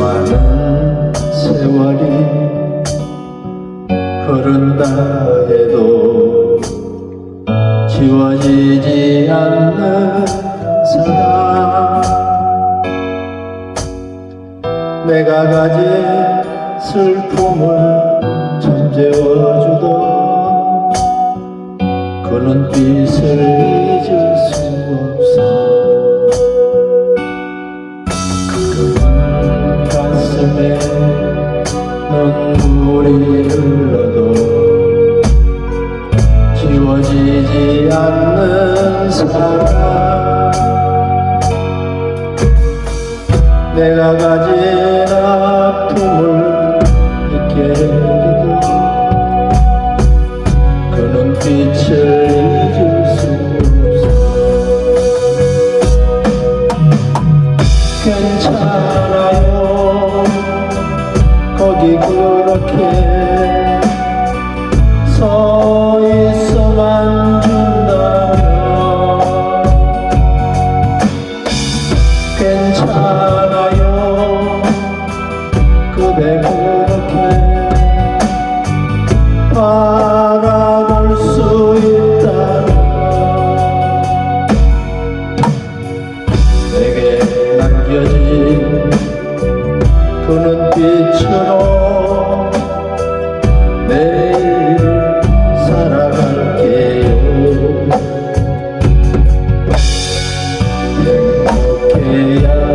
많은 세월이 흐른다 해도 지워지지 않는 사랑. 내가 가진 슬픔을 잠재워주던 그 눈빛을 눈물이 흘러도 지워지지 않는 사랑 내가 가진 아픔을 잊게 해도 그 눈빛을 잊을 수 준다면 괜찮아요. 그대 그렇게 바라볼 수 있다면 내게 남겨진 그 눈빛으로 Yeah.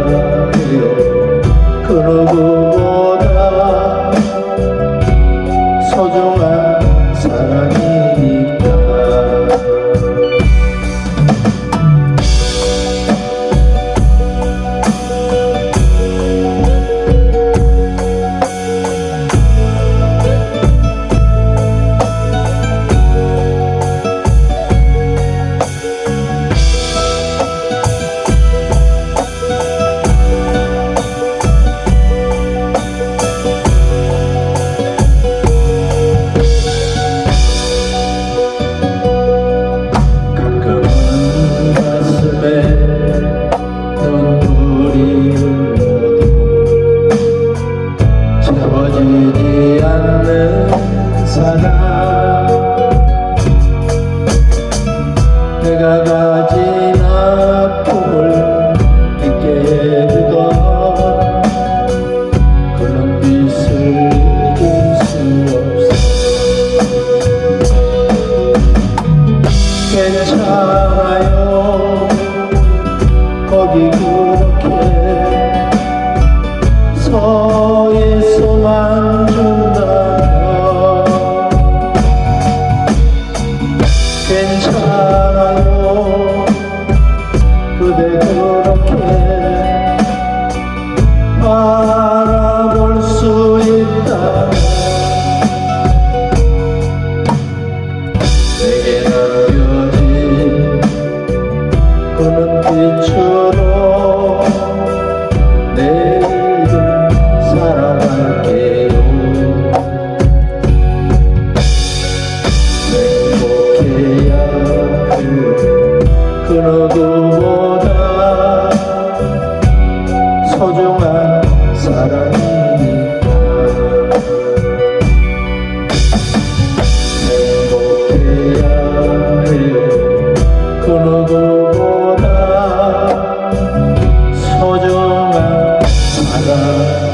괜찮아요 그대 그렇게 바라볼 수 있다면 내게 남겨진 그 눈빛으로 그누구보다 소중한 사랑